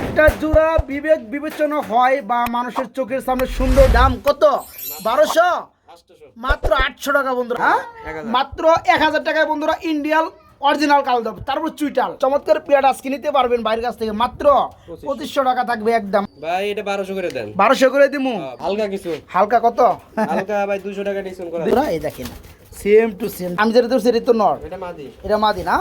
একটা জোড়া বিবেক বিবেচনা হয় বা মানুষের চোখের সামনে সুন্দর দাম কত? বারোশো? মাত্র আটশো টাকা বন্ধুরা। হ্যাঁ? মাত্র এক হাজার টাকায় বন্ধুরা ইন্ডিয়ান অরিজিনাল কাল দাম তারপর চুইটাল। চমৎকার পেয়ার আজকে নিতে পারবেন বাইরের কাছ থেকে। মাত্র পঁচিশশো টাকা থাকবে একদম। ভাই এটা বারোশো করে দেন। বারোশো করে দিমু? হালকা কিছু। হালকা কত? হালকা ভাই দুশো টাকা ডিসকাউন্ট করা। এই দেখেন। সেম টু সেম আমি যেটা ধরছি এটা তো নর। এটা মাদি। এটা মাদি না।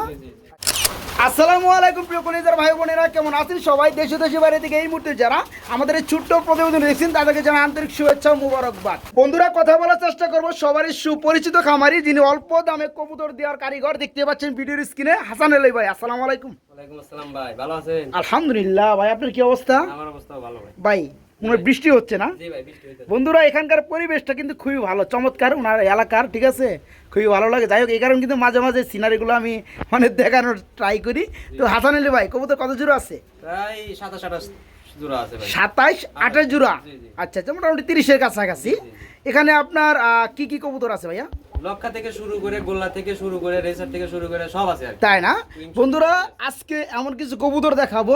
আসসালামু আলাইকুম প্রিয় কলেজার ভাই বোনেরা কেমন আছেন সবাই? দেশে দেশে বাইরে থেকে এই মুহূর্তে যারা আমাদের এই ছোট্ট প্রতিবেদন দেখছেন তাদেরকে জানা আন্তরিক শুভেচ্ছা মুবারকবাদ। বন্ধুরা কথা বলার চেষ্টা করব সবারই সুপরিচিত খামারি যিনি অল্প দামে কবুতর দেওয়ার কারিগর দেখতে পাচ্ছেন ভিডিওর স্ক্রিনে হাসান আলী ভাই। আসসালামু আলাইকুম। ওয়ালাইকুম আসসালাম ভাই ভালো আছেন? আলহামদুলিল্লাহ ভাই আপনার কি অবস্থা? আমার অবস্থাও ভালো ভাই। ভাই মনে বৃষ্টি হচ্ছে না? বন্ধুরা এখানকার পরিবেশটা কিন্তু খুবই ভালো চমৎকার ওনার এলাকার ঠিক আছে? খুবই ভালো লাগে। যাই হোক এই কারণে কিন্তু মাঝে মাঝে সিনারিগুলো আমি মানে দেখানোর ট্রাই করি। তো হাসান আলী ভাই কবুতর কত জোড়া আছে? প্রায় সাতাশ আঠাশ সাতাইশ আঠাশ জোড়া। আচ্ছা আচ্ছা মোটামুটি তিরিশের কাছাকাছি। এখানে আপনার কি কি কবুতর আছে ভাইয়া? লক্ষা থেকে শুরু করে গোল্লা থেকে শুরু করে রেসার থেকে শুরু করে সব আছে তাই না? বন্ধুরা আজকে এমন কিছু কবুতর দেখাবো।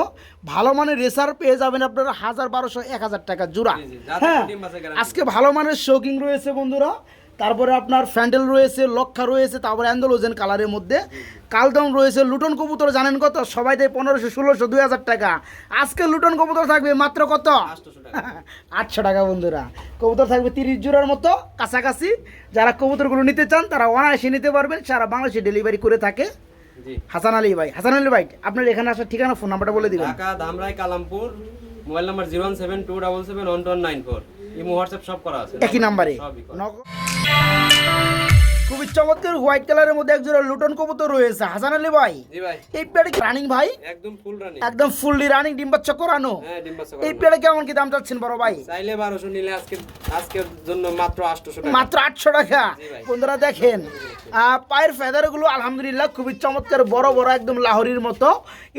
ভালো মানের রেসার পেয়ে যাবেন আপনারা হাজার বারোশো এক হাজার টাকা জোড়া। হ্যাঁ। আজকে ভালো মানের শৌকিং রয়েছে বন্ধুরা। তারপরে আপনার ফ্যান্ডেল রয়েছে লক্ষা রয়েছে তারপরে অ্যান্ডোলোজেন কালারের মধ্যে। কালদম রয়েছে লুটন কবুতর জানেন কত? সবাই দেয় পনেরোশো ষোলোশো দুই হাজার টাকা। আজকে লুটন কবুতর থাকবে মাত্র কত? আটশো টাকা বন্ধুরা। কবুতর থাকবে তিরিশ জোড়ার মতো কাছাকাছি। যারা কবুতরগুলো নিতে চান তারা অনায়াসে নিতে পারবেন। সারা বাংলাদেশে ডেলিভারি করে থাকে। হাসান আলী ভাই হাসান আলী ভাই আপনার এখানে আসার ঠিকানা ফোন নাম্বারটা বলে দিবেন। Dhaka Dhamrai Kalampur mobile number zero one seven two double seven one two nine four. Imo WhatsApp সব করা আছে। একই নাম্বারে। খুবই চমৎকার হোয়াইট কালারের মধ্যে একজোড়া লুটন কবুতর রয়েছে। হাসান আলী ভাই এই পেয়ারে রানিং ভাই? একদম ফুল রানি একদম ফুললি রানিং ডিম্বাচ্চা করানো। এই। পেয়ারে কেমন কি দাম চাচ্ছেন বড় ভাই? চাইলে বারোশো নিলে আজকে আজকের জন্য মাত্র আটশোশো টাকা। মাত্র আটশো টাকা। জি বন্ধুরা দেখেন পায়ের ফেদারগুলো আলহামদুলিল্লাহ খুবই চমৎকার বড় বড় একদম লাহরির মতো।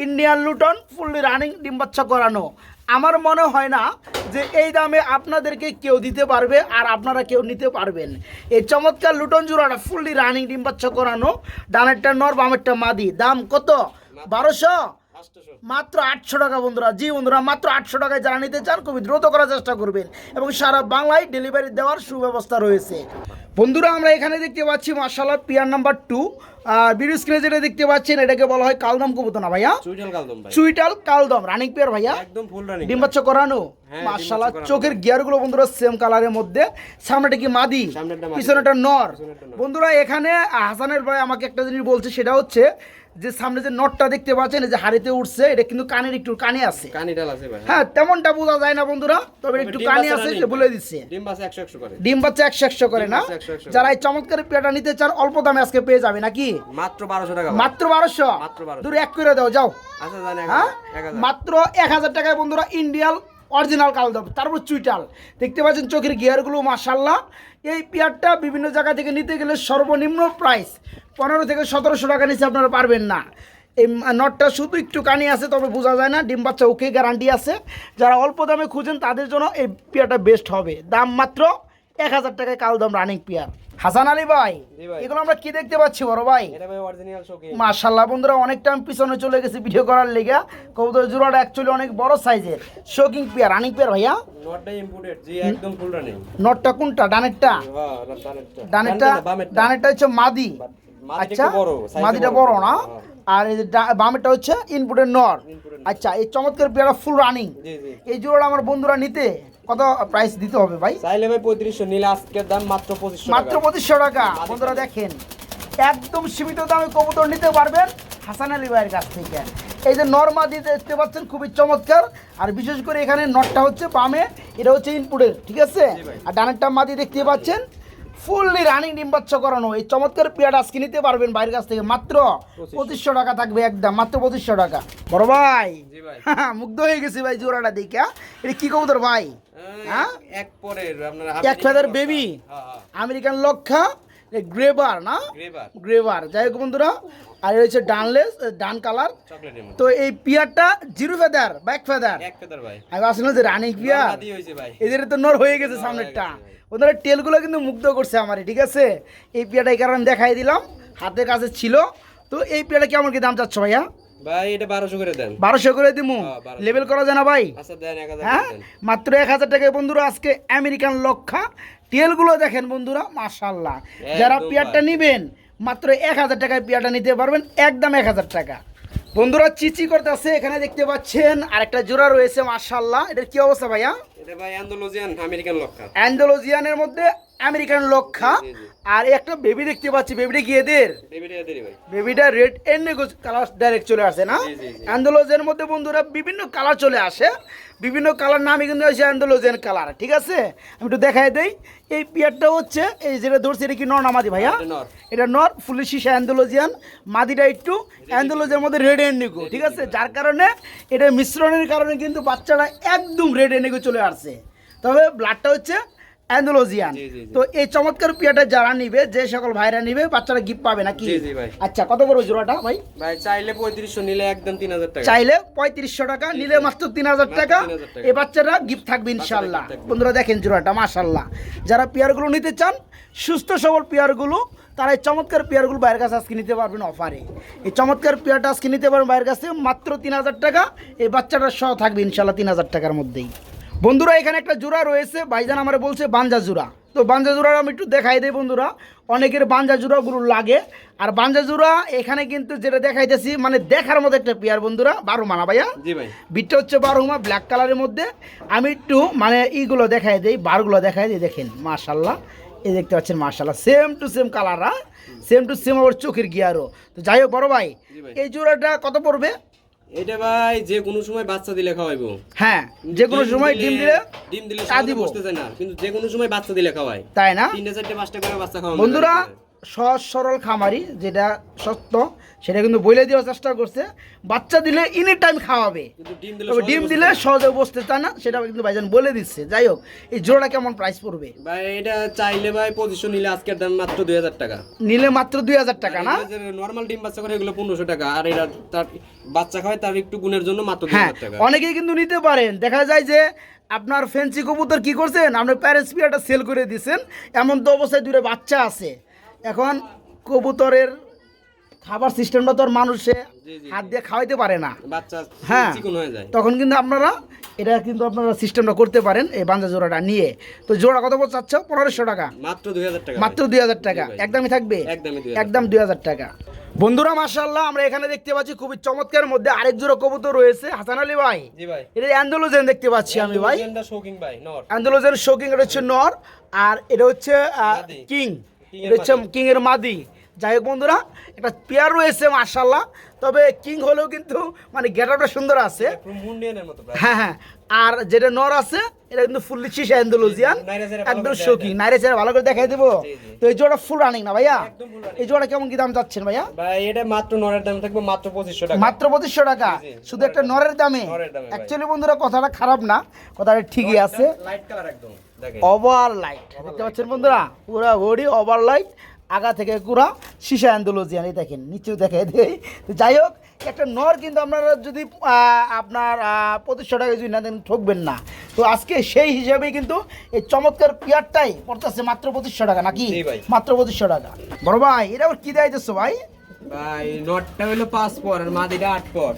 ইন্ডিয়ান লুটন ফুললি রানিং ডিম করানো। আমার মনে হয় না যে এই দামে আপনাদেরকে কেউ দিতে পারবে আর আপনারা কেউ নিতে পারবেন। এই চমৎকার লুটন জোড়াটা ফুললি রানিং ডিম্বাচ্ছ করানো, ডানেরটা নর, বামেরটা মাদি। দাম কত? বারোশো? মাত্র আটশো টাকা বন্ধুরা। জি বন্ধুরা মাত্র আটশো টাকায় যারা নিতে চান খুবই দ্রুত করার চেষ্টা করবেন এবং সারা বাংলায় ডেলিভারি দেওয়ার সুব্যবস্থা রয়েছে। বন্ধুরা আমরা এখানে দেখতে পাচ্ছি মার্শাল্লাহ পিয়ার নাম্বার টু ভিডিও স্ক্রিনে যেটা দেখতে পাচ্ছেন এটাকে বলা হয় কালদম কবুতর না ভাইয়া? চুইটাল কালদম রানিং পেয়ার ভাইয়া? একদম ফুল রানি ডিম বাচ্চা করানো? হ্যাঁ, ডিম বাচ্চা করানো। চোখের গিয়ারগুলো বন্ধুরা সেম কালারের মধ্যে। সামনেটা কি মাদি। পিছনেটা নর। নর। বন্ধুরা এখানে হাসানের ভাই আমাকে একটা জিনিস বলছে সেটা হচ্ছে যে সামনে যে নটটা দেখতে পাচ্ছেন যে হাড়িতে উঠছে এটা কিন্তু কানের একটু কানে আছে। আছে ভাই হ্যাঁ। তেমনটা বোঝা যায় না বন্ধুরা তবে একটু কানে আছে এটা বলে দিচ্ছে। ডিম বাচ্চা একশো একশো করে। ডিম বাচ্চা করে না? যারা এই চমৎকার পেয়াটা নিতে চান অল্প দামে আজকে পেয়ে যাবে নাকি? মাত্র বারোশো টাকা মাত্র বারোশো? মাত্র 1200 দূরে এক করে দাও যাও। আচ্ছা হ্যাঁ? হাজার, এক হাজার। মাত্র এক হাজার টাকায় বন্ধুরা ইন্ডিয়ান অরিজিনাল কালদম তারপর চুইটাল। দেখতে পাচ্ছেন চোখের গিয়ারগুলো মাসাল্লাহ এই পেয়ারটা বিভিন্ন জায়গা থেকে নিতে গেলে সর্বনিম্ন প্রাইস পনেরো থেকে সতেরোশো টাকা নিচে আপনারা পারবেন না। এই নটটা শুধু একটু কানি আছে, তবে বোঝা যায় না, ডিম বাচ্চা ওকে গ্যারান্টি আছে। যারা অল্প দামে খুঁজেন, তাদের জন্য এই পেয়ারটা বেস্ট হবে। দাম মাত্র এক হাজার টাকায় কালদম রানিং পেয়ার হাসান আলী ভাই এগুলো আমরা কি দেখতে পাচ্ছি বড় ভাই? মাশাল্লাহ বন্ধুরা অনেক টাইম পিছনে চলে গেছে ভিডিও করার লেগে। কবুতর জোড়াটা অ্যাকচুয়ালি অনেক বড় সাইজের শোকিং পেয়ার রানিং পেয়ার ভাইয়া। নটটা কোনটা? ডানেরটা? হ্যাঁ ডানেরটা। ডানেরটা হচ্ছে মাদি। আচ্ছা মাদিটা বড়। না? হ্যাঁ। আর এই বামেরটা হচ্ছে ইনপুটের নর আচ্ছা এই চমৎকার পেয়ারা ফুল রানিং এই জোড়াটা আমার বন্ধুরা নিতে কত প্রাইস দিতে হবে ভাই? চাইলে ভাই পঁয়ত্রিশশো নিলে আজকের দাম মাত্র পঁচিশশো মাত্র পঁচিশশো টাকা। বন্ধুরা দেখেন একদম সীমিত দামে কবুতর নিতে পারবেন হাসান আলী ভাইয়ের কাছ থেকে। এই যে নর্মা দিতে দেখতে পাচ্ছেন খুবই চমৎকার। আর বিশেষ করে এখানে নটটা হচ্ছে বামে এটা হচ্ছে ইনপুটের ঠিক আছে? আর ডানেরটা মাদি দেখতে পাচ্ছেন ফুললি রানিং ডিম বাচ্চা করানো। এই চমৎকার পেয়ার আজকে নিতে পারবেন বাইরের কাছ থেকে। মাত্র পঁচিশশো। টাকা থাকবে একদম মাত্র পঁচিশশো টাকা। বড় ভাই মুগ্ধ হয়ে গেছি ভাই জোড়াটা দেখে এটা কি কবুতর ভাই? হ্যাঁ? এক- এক পরের আপনার এক ফেদার বেবি? হ্যাঁ হ্যাঁ। আমেরিকান লক্ষা? গ্রেবার না? গ্রেবার। যাই হোক বন্ধুরা আর হচ্ছে ডানলেস ডান কালার। তো এই পিয়ারটা জিরো ফেদার ব্যাক ফেদার? আমি আসলে যে রানিং পিয়ার। এদের তো নর হয়ে গেছে সামনেরটা। ওদের টেলগুলো কিন্তু মুগ্ধ করছে আমার ঠিক আছে? এই পিয়াটা এই কারণে দেখাই দিলাম। হাতের কাছে ছিল। তো এই পিয়াটা কেমন কি দাম চাচ্ছ ভাইয়া? ভাই এটা করে দেন। করে দিমু? হ্যাঁ, 1200 লেবেল করা ভাই? আচ্ছা দেন হ্যাঁ? মাত্র এক হাজার টাকায় বন্ধুরা আজকে আমেরিকান লক্ষা। টেলগুলো দেখেন বন্ধুরা মাশাল্লাহ যারা পেয়ারটা নিবেন মাত্র এক হাজার টাকায় পেয়ারটা নিতে পারবেন একদম এক হাজার টাকা। বন্ধুরা চিচি করতেছে এখানে দেখতে পাচ্ছেন আরেকটা জোড়া রয়েছে মাশাল্লাহ এটার কি অবস্থা ভাইয়া? এটা ভাই অ্যান্ডোলজিয়ান আমেরিকান লক্ষা। অ্যান্ডোলজিয়ানের মধ্যে আমেরিকান লক্ষা। আর একটা বেবি দেখতে পাচ্ছি বেবিটা কি এদের? বেবিটা রেড এন্ড কালার ডাইরেক্ট চলে আসে না। অ্যান্ডোলোজের মধ্যে বন্ধুরা বিভিন্ন কালার চলে আসে। বিভিন্ন কালার নামই কিন্তু হচ্ছে অ্যান্ডোলোজেন কালার ঠিক আছে? আমি একটু দেখাই দেই। এই পিয়ারটা হচ্ছে এই যেটা ধরছি এটা কি নর নামাদি ভাইয়া? এটা নর। এটা নর ফুলি শিশা অ্যান্ডোলোজিয়ান মাদিটা একটু অ্যান্ডোলোজের মধ্যে রেড এন্ড এন্ডিগো ঠিক আছে? যার কারণে এটা মিশ্রণের কারণে কিন্তু বাচ্চারা একদম রেড এন্ডিগো চলে আসছে তবে ব্লাডটা হচ্ছে অ্যান্ডোলোজিয়ান। তো এই চমৎকার পিয়াটা যারা নিবে যে সকল ভাইরা নিবে বাচ্চারা গিফট পাবে নাকি। আচ্ছা কত করে জোড়াটা ভাই? ভাই চাইলে পঁয়ত্রিশশো নিলে একদম তিন হাজার টাকা। চাইলে পঁয়ত্রিশশো টাকা নিলে মাত্র তিন হাজার টাকা। 3,000 টাকা। এ বাচ্চারা গিফট থাকবে ইনশাল্লাহ। বন্ধুরা দেখেন জোড়াটা মাশাল্লাহ। যারা পেয়ারগুলো নিতে চান সুস্থ সবল পেয়ারগুলো তারা এই চমৎকার পেয়ারগুলো বাইরের কাছে আজকে নিতে পারবেন অফারে। এই চমৎকার পেয়ারটা আজকে নিতে পারবেন বাইরের কাছে মাত্র তিন হাজার টাকা। এই বাচ্চাটার সহ থাকবে ইনশাল্লাহ তিন হাজার টাকার মধ্যেই। বন্ধুরা এখানে একটা জোড়া রয়েছে ভাইজান আমার বলছে বাঞ্জা জোড়া। তো বাঞ্জা জোড়ার আমি একটু দেখাই দিই বন্ধুরা অনেকের বাঞ্জা জোড়াগুলো লাগে। আর বাঞ্জা জোড়া এখানে কিন্তু যেটা দেখাইতেছি মানে দেখার মতো একটা পেয়ার বন্ধুরা বারো মানা ভাইয়া। জি ভাই। বিটটা হচ্ছে বারোমা ব্ল্যাক কালারের মধ্যে। আমি একটু মানে ইগুলো দেখাই দিই বারগুলো দেখাই দিই দেখেন মাশাল্লাহ এই দেখতে পাচ্ছেন মাশাল্লাহ সেম টু সেম কালার হ্যাঁ সেম টু সেম আবার চোখের গিয়ারও তো যাই হোক বড় ভাই। এই জোড়াটা কত পড়বে? এটা ভাই যে কোনো সময় বাচ্চা দিলে খাওয়াইবো হ্যাঁ যে কোনো সময় ডিম দিলে ডিম দিলে সাদি দিব। বসতে চায় না কিন্তু যে কোনো সময় বাচ্চা দিলে খাওয়াই তাই না তিনটা চারটে পাঁচটা করে বাচ্চা খাওয়াবো বন্ধুরা। সহজ সরল খামারি যেটা সত্য সেটা কিন্তু বলে দেওয়ার চেষ্টা করছে। বাচ্চা দিলে ইনি টাইম খাওয়াবে ডিম দিলে সহজে বসতে চায় না। সেটা কিন্তু ভাইজান বলে দিচ্ছে। যাই হোক এই জোড়া কেমন প্রাইস পড়বে? ভাই এটা চাইলে ভাই পজিশন নিলে আজকের দাম মাত্র দুই হাজার টাকা। নিলে মাত্র দুই হাজার টাকা না? নর্মাল ডিম বাচ্চা করে এগুলো পনেরোশো টাকা আর এটা তার বাচ্চা খাওয়ায় তার একটু গুণের জন্য মাত্র হ্যাঁ অনেকেই কিন্তু নিতে পারেন। দেখা যায় যে আপনার ফেন্সি কবুতর কি করছেন? আপনার প্যারেন্টস পিয়াটা সেল করে দিয়েছেন। এমন তো অবস্থায় দূরে বাচ্চা আছে। এখন কবুতরের খাবার সিস্টেমটা তো আর মানুষে হাত দিয়ে খাওয়াইতে পারে না। বাচ্চা হ্যাঁ। হয়ে তখন কিন্তু আপনারা এটা কিন্তু আপনারা সিস্টেমটা করতে পারেন এই বাঞ্জা জোড়াটা নিয়ে। তো জোড়া কত বলতে চাচ্ছ? পনেরোশো টাকা। মাত্র দুই হাজার টাকা। মাত্র দুই হাজার টাকা। একদমই থাকবে? একদম দুই হাজার টাকা। বন্ধুরা মার্শাল্লাহ আমরা এখানে দেখতে পাচ্ছি খুবই চমৎকার মধ্যে আরেক জোড়া কবুতর রয়েছে। হাসান আলী ভাই এটা অ্যান্ডোলোজেন দেখতে পাচ্ছি আমি ভাই। শৌকিং ভাই নর। অ্যান্ডোলোজেন শোকিং এটা হচ্ছে নর আর এটা হচ্ছে কিং। এটা হচ্ছে কিং এর মাদি। যাই হোক বন্ধুরা একটা পেয়ার রয়েছে মার্শাল্লাহ তবে কিং হলেও কিন্তু মানে গেটারটা সুন্দর আছে। হ্যাঁ হ্যাঁ। আর যেটা নর আছে এটা কিন্তু ফুললি শিশা অ্যান্ডোলোজিয়ান একদম শোকিং নাইরে ছেড়ে ভালো করে দেখাই দেবো। তো এই জোড়া ফুল রানিং না ভাইয়া। এই জোড়া কেমন কি দাম যাচ্ছেন ভাইয়া? ভাই এটা মাত্র নরের দাম থাকবে মাত্র পঁচিশশো টাকা। মাত্র পঁচিশশো টাকা। শুধু একটা নরের দামে। অ্যাকচুয়ালি বন্ধুরা কথাটা খারাপ না। কথাটা ঠিকই আছে। লাইট কালার একদম। ওভার লাইট দেখতে পাচ্ছেন বন্ধুরা? পুরা বডি ওভার লাইট আগা থেকে পুরা সীসা অ্যান্ডোলজিয়ান এই দেখেন নিচেও দেখে দেই। তো যাই হোক একটা নর কিন্তু আপনারা যদি আপনার পঁচিশশো টাকা যদি না দেন ঠকবেন না। তো আজকে সেই হিসাবে কিন্তু এই চমৎকার পিয়ারটাই পড়তেছে মাত্র পঁচিশশো টাকা নাকি? মাত্র পঁচিশশো টাকা। বড় ভাই এটা আবার কি দেখাইতেছো ভাই? ভাই নটটা হলো পাঁচ পর আর মাদিটা আট পর।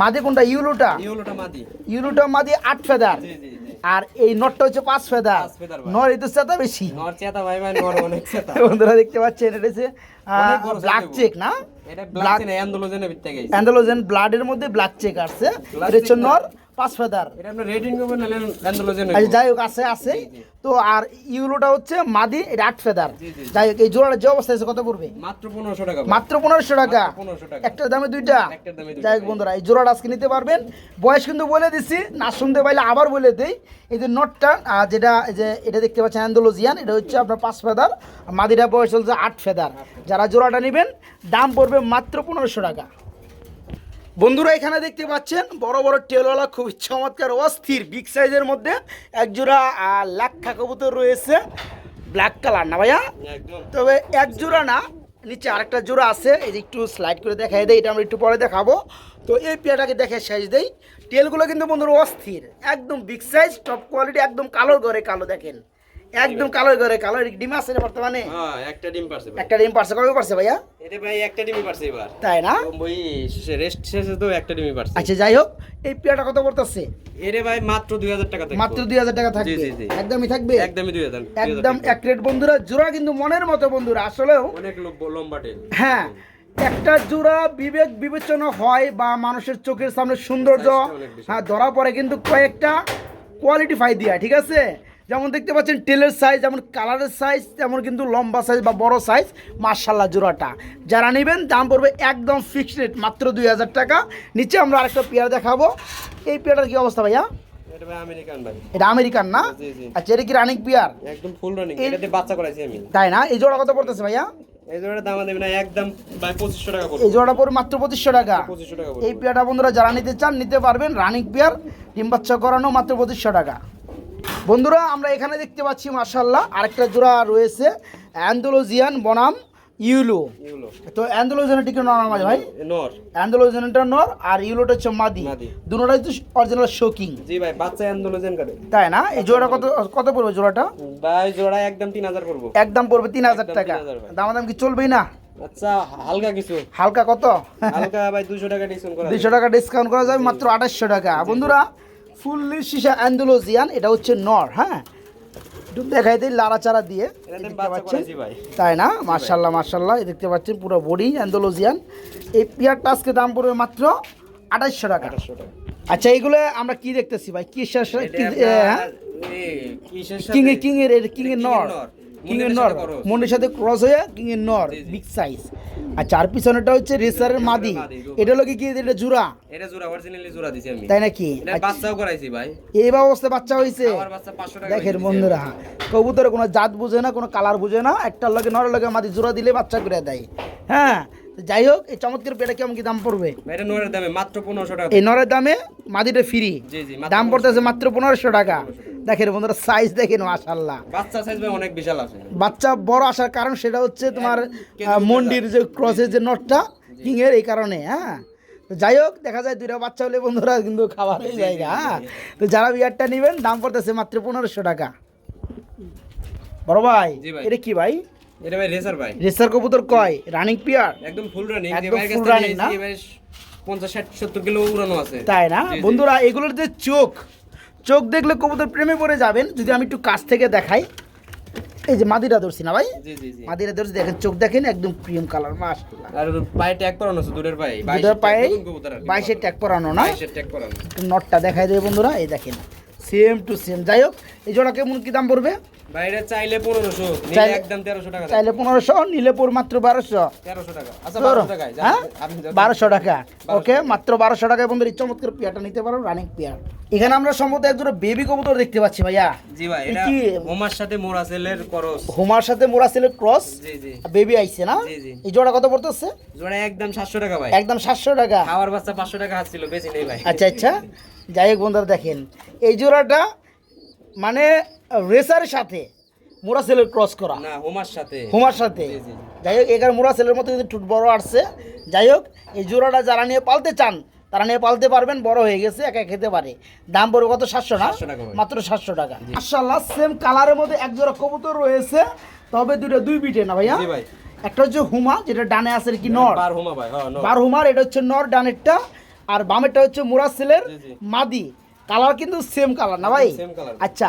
মাদি কোনটা? ইউলুটা? এই হলোটা মাদি। ইউলুটা মাদি আট ফেদার। জি জি। আর এই নটটা হচ্ছে পাঁচ ফেদার। ভাই। নর এই তো চেতা বেশি। নর চেতা ভাই ভাই নর অনেক চেতা। বন্ধুরা দেখতে পাচ্ছেন এটা হচ্ছে ব্লাক ব্ল্যাক চেক না? এটা ব্ল্যাক অ্যান্ডোলোজেনের ভিতরে গেছে। অ্যান্ডোলোজেন ব্লাডের মধ্যে ব্ল্যাক চেক আসছে। এটা হচ্ছে নর। পাঁচ ফেদার। আচ্ছা যাই হোক আছে আছে। তো আর ইউরোটা হচ্ছে মাদি এটা আট ফেদার। যাই হোক এই জোড়াটা যে অবস্থা আছে কত পড়বে? মাত্র পনেরোশো টাকা। মাত্র পনেরোশো টাকা। মাত্র 1500 টাকা। একটার দামে দুইটা। যাই হোক বন্ধুরা এই জোড়াটা আজকে নিতে পারবেন। বয়স কিন্তু বলে দিচ্ছি না শুনতে পাইলে আবার বলে দেই। এই যে নটটা আর যেটা এই যে এটা দেখতে পাচ্ছেন অ্যান্ডোলজিয়ান এটা হচ্ছে আপনার পাঁচ ফেদার। মাদিটা বয়স চলছে আট ফেদার। যারা জোড়াটা নেবেন দাম পড়বে মাত্র পনেরোশো টাকা। বন্ধুরা এখানে দেখতে পাচ্ছেন বড় বড় টেলওয়ালা খুবই চমৎকার অস্থির বিগ সাইজের মধ্যে এক জোড়া আহ, লাক্ষা কবুতর রয়েছে ব্ল্যাক কালার না ভাইয়া? তবে এক জোড়া না নিচে আরেকটা জোড়া আছে এই যে একটু স্লাইড করে দেখাই দেয় এটা আমরা একটু পরে দেখাবো। তো এই পেয়াটাকে দেখে শেষ দেই। টেলগুলো কিন্তু বন্ধুরা অস্থির একদম বিগ সাইজ টপ কোয়ালিটি একদম কালোর ঘরে কালো দেখেন। একদম কালো করে কালো ডিম আছে রে বর্তমানে। হ্যাঁ একটা ডিম পারছে একটা ডিম পারছে কবে পারছে ভাইয়া? এটা ভাই একটা ডিমই পারছে এবার। তাই না? ওই শেষে রেস্ট শেষে তো একটা ডিমই পারছে। আচ্ছা যাই হোক এই পেয়ারটা কত পড়তেছে? এরে ভাই মাত্র দুই হাজার টাকা থাকবে। মাত্র দুই হাজার টাকা থাকবে? জি, জি। একদমই থাকবে? একদমই দুই হাজার একদম এক রেট বন্ধুরা জোড়া কিন্তু মনের মতো বন্ধুরা আসলেও অনেক লম্বা টেল। হ্যাঁ একটা জোড়া বিবেক বিবেচনা হয় বা মানুষের চোখের সামনে সৌন্দর্য। হ্যাঁ ধরা পড়ে কিন্তু কয়েকটা কোয়ালিটি ফাই দিয়া ঠিক আছে? যেমন দেখতে পাচ্ছেন টেলের সাইজ যেমন কালারের সাইজ তেমন কিন্তু লম্বা সাইজ বা বড় সাইজ মার্শাল্লাহ জোড়াটা। যারা নেবেন দাম পড়বে একদম ফিক্সড রেট মাত্র দুই হাজার টাকা। নিচে আমরা আরেকটা পেয়ার দেখাবো। এই পেয়ারটার কি অবস্থা ভাইয়া? এটা আমেরিকান না। আচ্ছা এটা কি রানিং পেয়ার একদম ফুল রানিং এটাতে বাচ্চা করাইছি আমি। তাই না? এই জোড়া কত পড়তেছে ভাইয়া? এই দাম একদম এই পড়বে। জোড়াটা পড়বে মাত্র টাকা। এই পেয়ারটা বন্ধুরা যারা নিতে চান নিতে পারবেন। রানিং পেয়ার ডিম বাচ্চা করানো মাত্র পঁচিশশো টাকা। বন্ধুরা আমরা এখানে দেখতে পাচ্ছি মার্শাল্লাহ আরেকটা জোড়া রয়েছে অ্যান্ডোলোজিয়ান বনাম ইউলো। তো অ্যান্ডোলোজিয়ান টিকে নর মাঝে ভাই? নর। অ্যান্ডোলোজিয়ানটা নর আর ইউলোটা হচ্ছে মাদি। দুটোটাই তো অরিজিনাল শোকিং জি ভাই বাচ্চা আন্দোলন করে। তাই না? এই জোড়া কত কত পড়বে জোড়াটা? ভাই জোড়া একদম তিন হাজার পড়ব। একদম পড়বে তিন হাজার একদম টাকা। 3000 ভাই। দামাদাম কি চলবেই না? আচ্ছা হালকা কিছু। হালকা কত? হালকা ভাই দুশো টাকা ডিসকাউন্ট করা দুইশো টাকা ডিসকাউন্ট করা যাবে মাত্র আঠাশশো টাকা। বন্ধুরা ফুললি সিসা অ্যান্ডোলোজিয়ান এটা হচ্ছে নর হ্যাঁ? একটু দেখাই দিই লাড়াচাড়া দিয়ে। দেখতে পাচ্ছেন? তাই না? মার্শাল্লাহ মার্শাল্লাহ দেখতে পাচ্ছেন পুরো বডি অ্যান্ডোলোজিয়ান। এই পিয়ার আজকে দাম পড়বে মাত্র আঠাশশো টাকা। আঠাশশো টাকা। আচ্ছা এইগুলো আমরা কি দেখতেছি ভাই? কি হ্যাঁ? কিং কিং এর কিং এর নর। কিং এর নর সাথে সাথে ক্রস হয়ে কিং এর নর। বিগ সাইজ আর চার পিছনেটা হচ্ছে রেসারের মাদি। এটা হলো কি এটা জুরা? এটা জুরা অরিজিনালি জুরা দিছি আমি। তাই নাকি? আচ্ছা, বাচ্চাও করাইছি ভাই। এই অবস্থা বাচ্চা হইছে। আমার বাচ্চা পাঁচশো টাকা দেখেন বন্ধুরা কবুতরের কোনো জাত বুঝে না কোনো কালার বুঝে না একটা লগে নরের লগে মাদি জুরা দিলে বাচ্চা করে দেয়। হ্যাঁ? যাই হোক এই চমৎকার পেটা কেমন কি দাম পড়বে? এটা নরের দামে মাত্র পনেরোশো টাকা। এই নরের দামে মাদিটা ফ্রি দাম 1500 পড়তেছে মাত্র পনেরোশো টাকা। দেখেন বন্ধুরা সাইজ দেখেন মাশাল্লাহ বাচ্চা সাইজ ভাই অনেক বিশাল আছে। বাচ্চা বড় আসার কারণ সেটা হচ্ছে তোমার আহ, উঠে মন্ডির যে ক্রসের যে নটটা কিংয়ের এই কারণে হ্যাঁ? যাই হোক দেখা যায় দুইটা বাচ্চা হলে বন্ধুরা কিন্তু খাবার হয়ে যায় হ্যাঁ? তো যারা বিয়ারটা নেবেন দাম পড়তেছে মাত্র পনেরোশো টাকা। বড় ভাই। এটা কি ভাই? এটা ভাই রেসার ভাই। রেসার কবুতর কয়? রানিং পিয়ার একদম ফুল রানিং একদম running নিয়েছি, না? পঞ্চাশ ষাট সত্তর কিলো উড়ানো আছে। তাই না। বন্ধুরা এগুলোর যে চোখ চোখ দেখলে কবুতর প্রেমে পড়ে যাবেন। যদি আমি একটু কাছ থেকে দেখাই। এই যে মাদিরা ধরছি না ভাই? মাদিরা ধরছি দেখেন চোখ দেখেন একদম প্রিয়ম কালার মাশাআল্লাহ। আর পায়ে ট্যাগ করানো আছে দূরের পায়ে। দুটার পায়ে বাইশের ট্যাগ পরানো না? ট্যাগ করানো একটু নটটা দেখাই দেবে বন্ধুরা এই দেখেন। সেম টু সেম যাই হোক এই জোড়া কেমন কি দাম পড়বে? বাইরে চাইলে পনেরোশো নিলে একদম তেরোশো টাকা। চাইলে পনেরোশো নিলে পর মাত্র টাকা। আচ্ছা হ্যাঁ? আপনি যান। বারোশো টাকা। ওকে মাত্র বারোশো টাকায় বন্ধুর চমৎকার পেয়ারটা নিতে পারো রানিং পেয়ার। এখানে আমরা সম্ভবত একজোড়া বেবি কবুতর দেখতে পাচ্ছি ভাইয়া। জি ভাই এটা কি? ওমার সাথে মোরাসেলের করস। হোমার সাথে ক্রস? জি জি। বেবি আইছে না? জি, জি। এই জোড়া কত পড়তেছে? জোড়া একদম সাতশো টাকা ভাই। একদম সাতশো টাকা। খাওয়ার বাচ্চা পাঁচশো টাকা হাসছিল বেশি নেই ভাই। আচ্ছা আচ্ছা। যাই হোক বন্ধুরা দেখেন। এই জোড়াটা মানে রেসারের সাথে মোরা ছেলের ক্রস করা। না ওমার সাথে। হোমার সাথে। যাই হোক এখানে মোরা ছেলের মতো কিন্তু টুট বড় আসছে। যাই হোক এই জোড়াটা যারা নিয়ে পালতে চান তারা নিয়ে পালতে পারবেন বড় হয়ে গেছে একা খেতে পারে। দাম পড়বে কত? সাতশো না? 700 টাকা মাত্র সাতশো টাকা। মাশাল্লাহ সেম কালারের মধ্যে এক জোড়া কবুতর রয়েছে তবে দুটো দুই বিটে না ভাইয়া? একটা হচ্ছে হুমা যেটা ডানে আছে কি নর। বার হোমা ভাই হ্যাঁ বার হুমার এটা হচ্ছে নর ডানেরটা আর বামেরটা হচ্ছে মোরাসেলের। মাদি। কালার কিন্তু সেম কালার না ভাই। আচ্ছা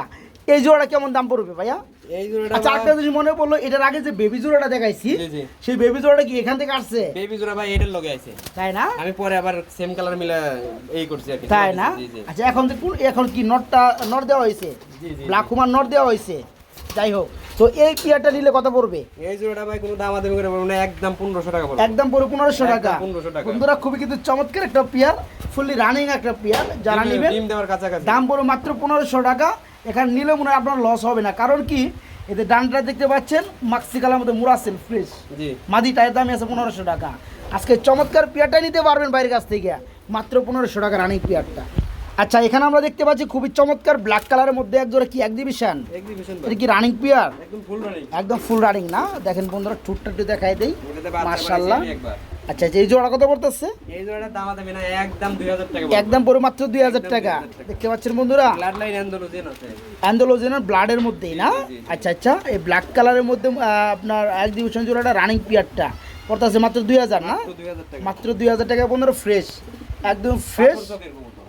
এই জোড়াটা কেমন দাম পড়বে ভাইয়া? এই জোড়াটা আচ্ছা একটা জিনিস মনে পড়ল এটার আগে যে বেবি জোড়াটা দেখাইছি। সেই বেবি জোড়াটা কি এখান থেকে আসছে? বেবি জোড়া ভাই এটার লগে আছে। তাই না? আমি পরে আবার সেম কালার মিলে এই করছি আর কি। তাই না? আচ্ছা এখন যে কোন এখন কি নটটা নট দেওয়া হয়েছে। ব্ল্যাক হুমার নট দেওয়া হয়েছে? যাই হোক তো এই পিয়ারটা নিলে কত পড়বে? এই জোড়াটা ভাই কোনো দাম আদামি করে পারব না একদম পনেরোশো টাকা পড়বে। একদম পুরো পনেরোশো টাকা। 1500 টাকা। বন্ধুরা খুবই কিন্তু চমৎকার একটা পিয়ার ফুললি রানিং একটা পিয়ার যারা নেবেন ডিম দেওয়ার কাছাকাছি। দাম পড়বে মাত্র পনেরোশো টাকা। এখানে নিলে মনে হয় আপনার লস হবে না। কারণ কি? এতে ডানটা দেখতে পাচ্ছেন মাক্সি কালার মধ্যে মুরাসেল ফ্রেশ জি। মাদি টায়ের দামই আছে পনেরোশো টাকা। আজকে চমৎকার পেয়ারটাই নিতে পারবেন বাইরের কাছ থেকে। মাত্র পনেরোশো টাকা রানিং পেয়ারটা। আচ্ছা এখানে আমরা দেখতে পাচ্ছি খুবই চমৎকার ব্ল্যাক কালারের মধ্যে একজোড়া কি এক্সিবিশন এক্সিবিশন এটা কি রানিং পেয়ার একদম ফুল রানিং একদম ফুল রানিং না? দেখেন বন্ধুরা টুটটা একটু দেখাই দেই। মার্শাল্লাহ আচ্ছা এই জোড়া কত পড়তেছে? এই জোড়াটার দাম আছে না একদম দুই হাজার টাকা একদম পড়ে মাত্র দুই হাজার টাকা। দেখতে পাচ্ছেন বন্ধুরা? ব্লাড লাইন অ্যান্ডোলোজেন আছে অ্যান্ডোলোজেনের ব্লাডের মধ্যেই না। আচ্ছা আচ্ছা এই ব্ল্যাক কালারের মধ্যে আপনার এক ডিভিশন জোড়াটা রানিং পিয়ারটা পড়তেছে মাত্র দুই হাজার না? মাত্র দুই হাজার টাকা। বন্ধুরা ফ্রেশ একদম ফ্রেশ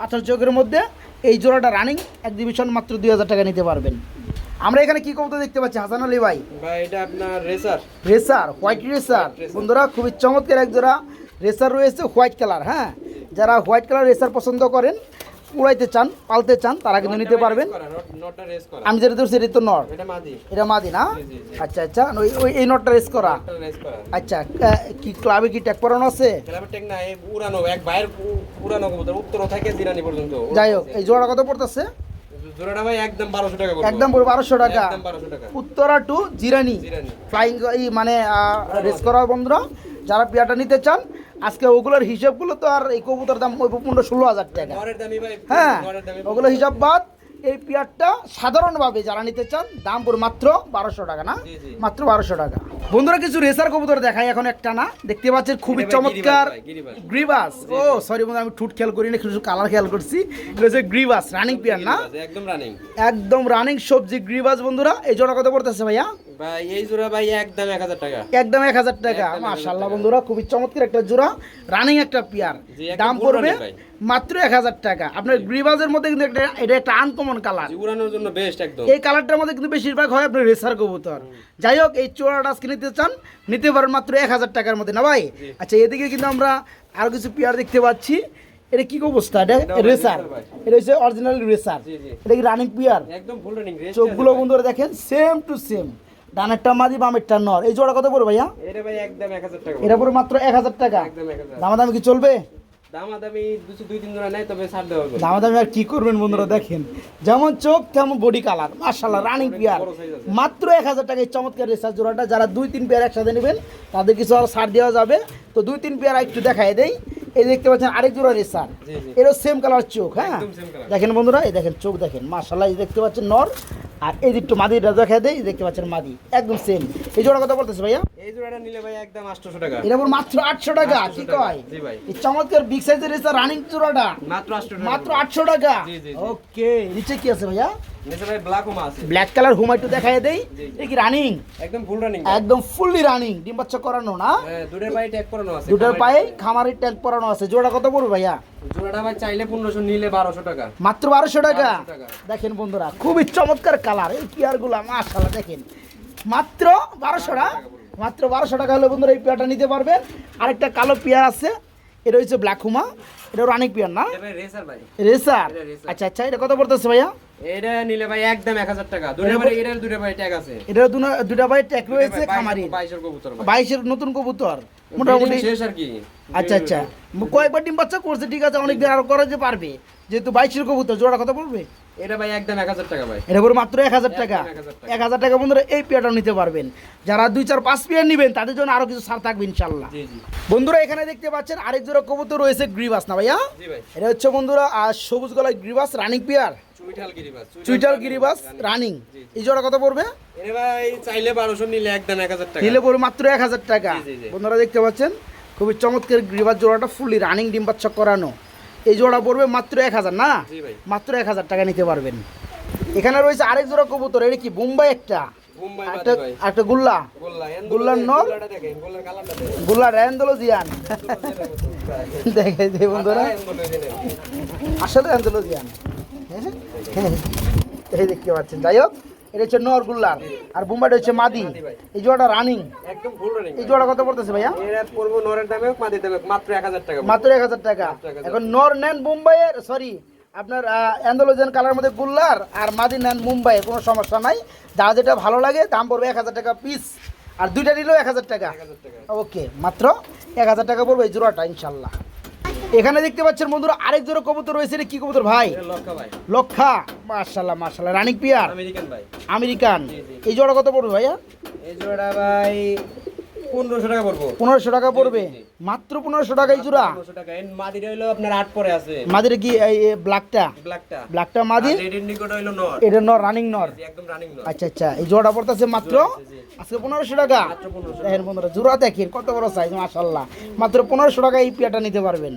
আঠারো চোখের মধ্যে এই জোড়াটা রানিং এক্সিবিশন মাত্র দুই হাজার টাকা নিতে পারবেন। আমরা এখানে কি কবুতর দেখতে পাচ্ছি? হাসান আলী ভাই। ভাই এটা আপনার রেসার রেসার হোয়াইট রেসার। বন্ধুরা খুবই চমৎকার এক জোড়া রেসার রয়েছে হোয়াইট কালার হ্যাঁ? যারা হোয়াইট কালার রেসার পছন্দ করেন উড়াইতে চান পালতে চান তারা কিন্তু নিতে পারবেন। আমি যেটা ধরছি এটা তো নট। এটা মাদি। না। আচ্ছা আচ্ছা ওই ওই এই নটটা রেস করা। আচ্ছা কি ক্লাবে কি ট্যাগ করানো আছে? যাই হোক এই জোড়া কত পড়তেছে? একদম বারোশো টাকা উত্তরা টু জিরানি। ফ্লাইং মানে রেস করা বন্ধুরা যারা পেয়ারটা নিতে চান আজকে ওগুলোর হিসাবগুলো তো আর এই কবুতর দাম ওই পনেরো ষোলো হাজার টাকা। হ্যাঁ ওগুলো হিসাব বাদ এই পেয়ারটা সাধারণভাবে যারা নিতে চান দাম পড়ে মাত্র বারোশো টাকা না। মাত্র বারোশো টাকা। বন্ধুরা কিছু রেসার কবুতর দেখাই এখন একটা না। দেখতে পাচ্ছেন খুবই চমৎকার গিরিবাস ও সরি বন্ধু আমি ঠুট খেয়াল করি না কিছু কালার খেয়াল করছি। হচ্ছে গ্রিবাস রানিং পেয়ার না? একদম রানিং একদম রানিং সবজি গ্রিবাস বন্ধুরা। এই জন্য কথা বলতেছে ভাইয়া? ভাই এই জোড়া ভাই একদম এক হাজার টাকা। একদম এক হাজার টাকা। একদম 1000 মাশাল্লাহ টাকা। বন্ধুরা খুবই চমৎকার একটা জোড়া। রানিং একটা পেয়ার দাম পড়বে মাত্র এক হাজার টাকা। আপনার গ্রিবাজের মধ্যে কিন্তু একটা এটা একটা আনকমন কালার উড়ানোর জন্য বেস্ট একদম। এই কালারটার মধ্যে কিন্তু বেশিরভাগ হয় আপনার রেসার কবুতর। যাই হোক এই চোরাটা আজকে নিতে চান নিতে পারেন মাত্র এক হাজার টাকার মধ্যে। না ভাই? আচ্ছা এদিকে কিন্তু আমরা আরও কিছু পেয়ার দেখতে পাচ্ছি। এটা কি অবস্থা? এটা রেসার এটা হচ্ছে অরিজিনাল রেসার। এটা কি রানিং পেয়ার একদম ফুল রানিং চোখগুলো বন্ধুরা দেখেন সেম টু সেম ডানেরটা মাদি বামেরটা নর। এই জোড়া কত পড়বে ভাইয়া? এটা ভাই একদম এক হাজার টাকা এটা পড়বে মাত্র এক হাজার টাকা। একদম এক হাজার। দামাদামি কি চলবে? দামাদামি দুশো দুই তিন জোড়া তবে ছাড় দেওয়া দামাদামি আর কি করবেন বন্ধুরা দেখেন। যেমন চোখ তেমন বডি কালার মার্শাল্লাহ রানিং পেয়ার। মাত্র এক হাজার টাকা এই চমৎকার রেসার জোড়াটা। যারা দুই তিন পেয়ার একসাথে নেবেন তাদের কিছু আর ছাড় দেওয়া যাবে। তো দুই তিন পেয়ার একটু দেখাই দেই। এই দেখতে পাচ্ছেন আরেক জোড়া রেসার। এরও সেম কালার চোখ হ্যাঁ। দেখেন বন্ধুরা এই দেখেন চোখ দেখেন মার্শাল্লাহ এই দেখতে পাচ্ছেন নর। আর এই দিকটু মাদিটা দেখা দেয় দেখতে পাচ্ছেন মাদি একদম সেম এই জোড়া কথা বলতেছে ভাইয়া? এই জোড়াটা নিলে ভাই একদম আটশোশো টাকা। এটা পুরো মাত্র আটশো টাকা কি কয়? জি ভাই। এই চমৎকার বিগ সাইজের রেসার রানিং জোড়াটা। মাত্র আটশো টাকা। মাত্র আটশো টাকা। ওকে নিচে কি আছে ভাইয়া? নিচে ভাই ব্ল্যাক হোমা আছে। ব্ল্যাক কালার হুম একটু দেখাই দেই। কি রানিং একদম ফুল রানিং একদম ফুললি রানিং ডিম বাচ্চা করানো না? হ্যাঁ দুটোর পায়ে ট্যাগ করানো আছে দুটার পায়ে খামারের ট্যাগ পরানো আছে? জোড়া কত পড়বে ভাইয়া? জোড়াটা ভাই চাইলে পনেরোশো নিলে বারোশো টাকা। মাত্র বারোশো টাকা? 1200 টাকা। দেখেন বন্ধুরা খুবই চমৎকার কালার। এই পেয়ারগুলো মাশাল্লাহ দেখেন। মাত্র বারোশো টাকা মাত্র বারোশো টাকা হলে বন্ধুরা এই পেয়ারটা নিতে পারবেন। আরেকটা কালো পেয়ার আছে। এটা হচ্ছে ব্ল্যাক হুমা এটা রানিং পেয়ার না? রেসার ভাই রেসার আচ্ছা আচ্ছা এটা কত পড়তেছে ভাইয়া? এটা নিলে ভাই একদম এক হাজার টাকা। দুটো ভাই এটার দুটো ভাই ট্যাগ আছে। এটা দুটা ভাই ট্যাগ রয়েছে খামারি বাইশের কবুতর ভাই। বাইশের নতুন কবুতর। মোটামুটি শেষ আর কি। আচ্ছা আচ্ছা। কয়েকবার ডিম বাচ্চা করছে ঠিক আছে অনেক দিন আরও করা যে পারবে। যেহেতু বাইশের কবুতর জোড়া কত পড়বে? এটা ভাই একদম এক হাজার টাকা ভাই। এটা করে মাত্র এক হাজার টাকা। একদম 1000 টাকা। এক হাজার টাকা বন্ধুরা এই পেয়ারটাও নিতে পারবেন। যারা দুই চার পাঁচ পেয়ার নেবেন তাদের জন্য আরও কিছু ছাড় থাকবে ইনশাল্লাহ। বন্ধুরা এখানে দেখতে পাচ্ছেন আরেক জোড়া কবুতর রয়েছে গ্রিবাস না ভাইয়া? এটা হচ্ছে বন্ধুরা আর সবুজ গলায় গ্রিবাস রানিং পেয়ার। চুইটাল গিরিবাস রানিং এই জোড়া কত পড়বে? চাইলে বারোশো নিলে একদম এক হাজার টাকা। নিলে পড়বে মাত্র এক হাজার টাকা। বন্ধুরা দেখতে পাচ্ছেন? খুবই চমৎকার গ্রিবাস জোড়াটা ফুললি রানিং ডিম বাচ্চা করানো। এই জোড়া পড়বে মাত্র এক হাজার না? মাত্র এক হাজার টাকা নিতে পারবেন। এখানে রয়েছে আরেক জোড়া কবুতর এটা কি বোম্বাই একটা? একটা গুল্লা। গোল্লা গোল্লার নর? গুল্লা র্যান্ডোলজিয়ান দেখে যে বন্ধুরা। আসলে র্যান্ডোলজিয়ান এই দেখতে পাচ্ছেন। যাই হোক এটা হচ্ছে নর গুল্লার। আর বোম্বাইটা হচ্ছে মাদি। এই জোড়াটা রানিং একদম ফুল রানিং এই জোড়া কত পড়তেছে ভাইয়া? এর পড়ব নরের দামে মাদির দামে মাত্র এক হাজার টাকা মাত্র এক হাজার টাকা। এখন নর নেন মুম্বাইয়ের সরি আপনার অ্যান্ডোলোজেন কালার মধ্যে গুল্লার আর মাদি নেন মুম্বাইয়ের কোনো সমস্যা নাই। যা যেটা ভালো লাগে দাম পড়বে এক হাজার টাকা পিস আর দুইটা নিলেও এক হাজার টাকা। ওকে মাত্র এক হাজার টাকা পড়বে এই জোড়াটা ইনশাল্লাহ। এখানে দেখতে পাচ্ছেন বন্ধুরা আরেক জোড়া কবুতর রয়েছে এটা কি কবুতর ভাই? লক্ষা মার্শাল মার্শাল মার্শাল্লাহ মার্শাল্লাহ রানিক পিয়ার? আমেরিকান। এই জোড়া কত পড়বে ভাইয়া? এই জোড়া ভাই পনেরোশো টাকা পড়ব। পনেরোশো টাকা পড়বে? মাত্র পনেরোশো টাকাই জোড়া পনেরোশো টাকা। এর মাদিটা হইল আপনার আট পরে আছে। মাদির কি এই এই ব্ল্যাকটা ব্ল্যাকটা ব্ল্যাকটা মাদি রেডের নিকট হইল নর। এটা নর রানিং নর? একদম রানিং নর। আচ্ছা আচ্ছা এই জোড়াটা পড়তেছে মাত্র? আজকে পনেরোশো টাকা? মাত্র 1500 দেখেন জোড়া দেখেন কত বড় সাইজ মাশাল্লাহ মাত্র পনেরোশো টাকা এই পেয়াটা নিতে পারবেন।